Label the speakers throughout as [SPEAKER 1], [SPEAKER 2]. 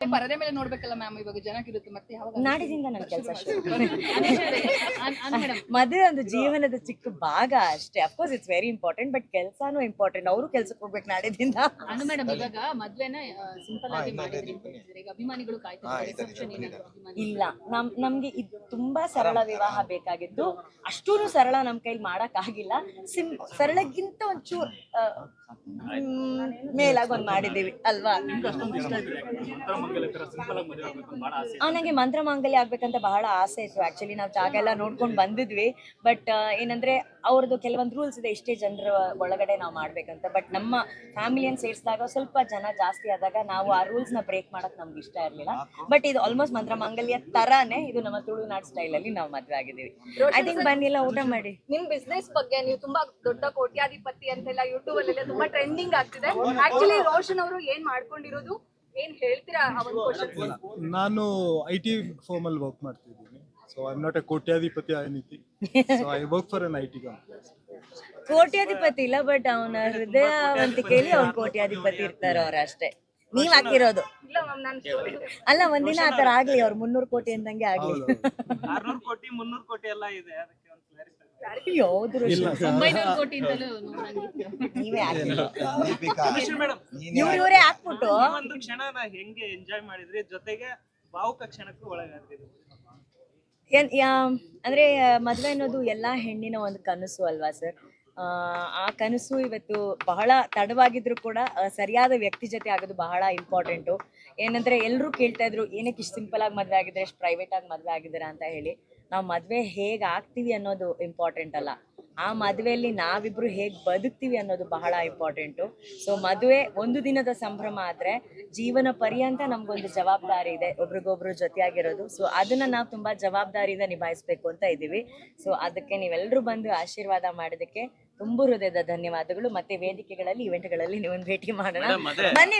[SPEAKER 1] ಪರದೆ ಮೇಲೆ ನೋಡ್ಬೇಕಲ್ಲ ಮ್ಯಾಮ್ ಇವಾಗ ಜನಕ್ಕಿರುತ್ತೆ ಮತ್ತೆ ಯಾವಾಗ
[SPEAKER 2] ನಾಡಿದಿಂದ ನನ್ನ ಕೆಲಸ ಮದುವೆ ಒಂದು ಜೀವನದ ಚಿಕ್ಕ ಭಾಗ ಅಷ್ಟೇ. Of course it's very important but ಕೆಲಸನೂ ಇಂಪಾರ್ಟೆಂಟ್ ಅವರು ಕೆಲ್ಸಕ್ಕೆ ಹೋಗ್ಬೇಕು ನಾಡಿದಿಂದ
[SPEAKER 1] ಅನು ಮೇಡಮ್ ಇವಾಗ ಮದ್ವೆನ ಸಿಂಪಲ್ ಆಗಿ ಮಾಡಿದ್ರೆ ಈಗ ಅಭಿಮಾನಿಗಳು ಕಾಯ್ತಾರೆ
[SPEAKER 2] ಇಲ್ಲ. ನಮ್ ನಮ್ಗೆ ಇದು ತುಂಬಾ ಸರಳ ವಿವಾಹ ಬೇಕಾಗಿದ್ದು. ಅಷ್ಟೂ ಸರಳ ನಮ್ ಕೈಲಿ ಮಾಡಕ್ ಆಗಿಲ್ಲ ಸಿಂ ಸರಳಗಿಂತ ಒಂಚೂರು ಮೇಲಾಗ್ ಒಂದ್ ಮಾಡಿದೀವಿ ಅಲ್ವಾ? ನಂಗೆ ಮಂತ್ರ ಮಾಂಗಲ್ಯ ಆಗ್ಬೇಕಂತ ಬಹಳ ಆಸೆ ಇತ್ತು ಆಕ್ಚುಲಿ ನಾವು ಜಾಗ ಎಲ್ಲ ನೋಡ್ಕೊಂಡು ಬಂದಿದ್ವಿ. ಬಟ್ ಏನಂದ್ರೆ ಅವ್ರದ್ದು ಕೆಲವೊಂದು ರೂಲ್ಸ್ ಇದೆ. ಇಷ್ಟೇ ಜನರ ಒಳಗಡೆ ನಾವು ಮಾಡ್ಬೇಕಂತ. ಬಟ್ ನಮ್ಮ ಫ್ಯಾಮಿಲಿಯನ್ ಸೇರಿಸಿದಾಗ ಸ್ವಲ್ಪ ಜನ ಜಾಸ್ತಿ ಆದಾಗ ನಾವು ಆ ರೂಲ್ಸ್ನ ಬ್ರೇಕ್ ಮಾಡಕ್ ನಮ್ಗೆ ಇಷ್ಟ ಇರಲಿಲ್ಲ. ಬಟ್ ಇದು ಆಲ್ಮೋಸ್ಟ್ ಮಂತ್ರ ಮಾಂಗಲ್ಯ ತರಾನೇ ಇದು ನಮ್ಮ ತುಳುನಾಡ್ ಸ್ಟೈಲ್ ಅಲ್ಲಿ ನಾವು ಮದ್ವೆ ಆಗಿದ್ದೀವಿ. ಐ ಥಿಂಕ್ ಬನ್ನಿಲ್ಲ ಊಟ ಮಾಡಿ.
[SPEAKER 3] ನಿಮ್ ಬಿಸ್ನೆಸ್ ಬಗ್ಗೆ ನೀವು ತುಂಬಾ ದೊಡ್ಡ ಕೋಟ್ಯಾಧಿಪತಿ ಅಂತೆಲ್ಲ ಯೂಟ್ಯೂಬ್ ಅಲ್ಲೆಲ್ಲ ತುಂಬಾ ಟ್ರೆಂಡಿಂಗ್ ಆಗ್ತಿದೆ. ಆಕ್ಚುಲಿ ರೋಷನ್ ಅವರು ಏನ್ ಮಾಡ್ಕೊಂಡಿರೋದು? ಏನ್ ಹೇಳ್ತೀರಾ ಆ ಒಂದು ಕ್ವಶನ್
[SPEAKER 4] ನಾನು ಐ ಟಿ ಫೋಮ್ ಅಲ್ಲಿ ವರ್ಕ್ ಮಾಡ್ತಿದ್ದೀನಿ. So I not a Kotyadhipati anything so I work for an I T company
[SPEAKER 2] ಕೋಟ್ಯಾಧಿಪತಿ ಇಲ್ಲ ಬಟ್ ಅವನ ಕೇಳಿ ಅವ್ನ ಕೋಟ್ಯಾಧಿಪತಿ ಇರ್ತಾರ ಅವ್ರ ಅಷ್ಟೇ. ನೀವ್ ಹಾಕಿರೋದು.
[SPEAKER 3] ಇಲ್ಲ ಮ್ಯಾಮ್ ನಾನು
[SPEAKER 2] ಅಲ್ಲ ಒಂದಿನ ಆತರ ಆಗ್ಲಿ ಅವ್ರ ಮುನ್ನೂರು ಕೋಟಿ ಅಂದಂಗೆ ಆಗ್ಲಿ.
[SPEAKER 5] ಆರ್ನೂರು ಕೋಟಿ ಮುನ್ನೂರು ಕೋಟಿ ಎಲ್ಲ ಇದೆ ಅದಕ್ಕೆ ಒಂದು ಕ್ಲಾರಿಫೈ
[SPEAKER 2] ಇವ್ರ ಹಾಕ್ಬಿಟ್ಟು.
[SPEAKER 5] ಒಂದು ಕ್ಷಣನ ಹೆಂಗೆ ಎಂಜಾಯ್ ಮಾಡಿದ್ರಿ? ಜೊತೆಗೆ ಭಾವುಕ ಕ್ಷಣಕ್ಕೂ
[SPEAKER 2] ಒಳಗಾಗ್ತಿದ್ರು ಅಂದ್ರೆ ಮದ್ವೆ ಅನ್ನೋದು ಎಲ್ಲಾ ಹೆಣ್ಣಿನ ಒಂದು ಕನಸು ಅಲ್ವಾ ಸರ್? ಆ ಕನಸು ಇವತ್ತು ಬಹಳ ತಡವಾಗಿದ್ರು ಕೂಡ ಸರಿಯಾದ ವ್ಯಕ್ತಿ ಜೊತೆ ಆಗೋದು ಬಹಳ ಇಂಪಾರ್ಟೆಂಟು ಏನಂದ್ರೆ ಎಲ್ಲರೂ ಕೇಳ್ತಾ ಇದ್ರು ಏನಕ್ಕೆ ಇಷ್ಟು ಸಿಂಪಲ್ ಆಗಿ ಮದ್ವೆ ಆಗಿದ್ರೆ ಇಷ್ಟು ಪ್ರೈವೇಟ್ ಆಗಿ ಮದ್ವೆ ಆಗಿದ್ದೀರಾ? ಅಂತ ಹೇಳಿ. ನಾವು ಮದುವೆ ಹೇಗೆ ಆಗ್ತೀವಿ ಅನ್ನೋದು ಇಂಪಾರ್ಟೆಂಟ್ ಅಲ್ಲ. ಆ ಮದುವೆಯಲ್ಲಿ ನಾವಿಬ್ರು ಹೇಗೆ ಬದುಕ್ತೀವಿ ಅನ್ನೋದು ಬಹಳ ಇಂಪಾರ್ಟೆಂಟು ಸೊ ಮದುವೆ ಒಂದು ದಿನದ ಸಂಭ್ರಮ ಆದರೆ ಜೀವನ ಪರ್ಯಂತ ನಮಗೊಂದು ಜವಾಬ್ದಾರಿ ಇದೆ, ಒಬ್ರಿಗೊಬ್ರು ಜೊತೆಯಾಗಿರೋದು. ಸೊ ಅದನ್ನು ನಾವು ತುಂಬ ಜವಾಬ್ದಾರಿಯಿಂದ ನಿಭಾಯಿಸ್ಬೇಕು ಅಂತ ಇದ್ದೀವಿ ಸೊ ಅದಕ್ಕೆ ನೀವೆಲ್ಲರೂ ಬಂದು ಆಶೀರ್ವಾದ ಮಾಡೋದಕ್ಕೆ ತುಂಬು ಹೃದಯದ ಧನ್ಯವಾದಗಳು. ಮತ್ತೆ ವೇದಿಕೆಗಳಲ್ಲಿ ಇವೆಂಟ್ಗಳಲ್ಲಿ ನೀವೊಂದು ಭೇಟಿ ಮಾಡೋಣ. ಬನ್ನಿ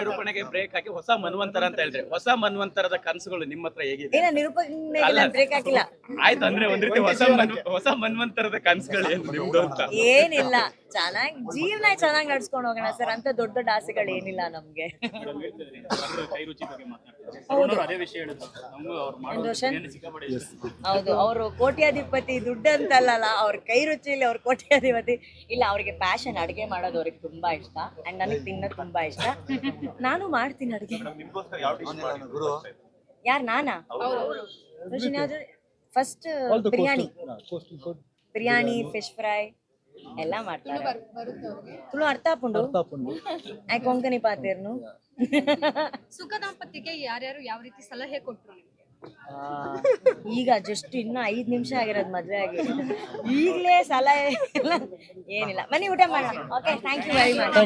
[SPEAKER 6] ನಿರೂಪಣೆಗೆ ಬ್ರೇಕ್ ಹಾಕಿ ಹೊಸ ಮನ್ವಂತರ ಅಂತ ಹೇಳಿದ್ರೆ ಹೊಸ ಮನ್ವಂತರದ ಕನಸುಗಳು ನಿಮ್ಮ ಹತ್ರ ಹೇಗಿದೆ
[SPEAKER 2] ಏನ ನಿರೂಪಣೆಗೆ ಬ್ರೇಕ್ ಹಾಕಿಲ್ಲ.
[SPEAKER 6] ಆಯ್ತು ಅಂದ್ರೆ ಒಂದ್ ರೀತಿ ಹೊಸ ಮನ್ ಹೊಸ ಮನ್ವಂತರದ ಕನಸುಗಳು ಏನ್
[SPEAKER 2] ಏನಿಲ್ಲ. ಚೆನ್ನಾಗಿ ಜೀವನ ಚೆನ್ನಾಗಿ ನಡ್ಸ್ಕೊಂಡು ಹೋಗೋಣ ಸರ್ ಅಂತ ದೊಡ್ಡ ದೊಡ್ಡ ಆಸೆಗಳು ಏನಿಲ್ಲ ನಮ್ಗೆ.
[SPEAKER 6] ಕೈ ರುಚಿ ಬಗ್ಗೆ ಮಾತಾಡ್ತಾರೆ.
[SPEAKER 2] ಹೌದು.
[SPEAKER 6] ಅದೇ ವಿಷಯ ಹೇಳಿದ್ರು. ನಮಗೂ ಅವ್ರು
[SPEAKER 2] ಕೋಟ್ಯಾಧಿಪತಿ ದುಡ್ಡು ಅಂತಲ್ಲ ಅವ್ರ ಕೈ ರುಚಿಲಿ ಅವ್ರ ಕೋಟ್ಯಾಧಿಪತಿ. ಇಲ್ಲ ಅವ್ರಿಗೆ ಪ್ಯಾಷನ್ ಅಡುಗೆ ಮಾಡೋದು ಅವ್ರಿಗೆ ತುಂಬಾ ಇಷ್ಟ. ಅಂಡ್ ನನಗೆ ತಿನ್ನೋದು ತುಂಬಾ ಇಷ್ಟ. ನಾನು ಮಾಡ್ತೀನಿ ಅಡುಗೆ. ಯಾರ್ ನಾನಾ? First biryani. Biryani fish fry ಎಲ್ಲ ಮಾಡ್ತಾರೆ. ತುಳು ಅರ್ಥ ಹಾಕೊಂಡು ಐ ಕೊಂಕಣಿ ಪಾತೇರ್ನು
[SPEAKER 3] ಸುಖ ದಾಂಪತ್ಯಕ್ಕೆ ಯಾರ್ಯಾರು ಯಾವ ರೀತಿ ಸಲಹೆ ಕೊಟ್ರು ನಿಮ್ಗೆ?
[SPEAKER 2] ಆ, ಈಗ ಜಸ್ಟ್ ಇನ್ನು ಐದ್ ನಿಮಿಷ ಆಗಿರೋದು ಮದ್ವೆ ಆಗಿ. ಈಗಲೇ ಸಲಹೆ ಎಲ್ಲ ಏನಿಲ್ಲ. ಮನಿ ಊಟ ಮಾಡೋಣ. Okay thank you very much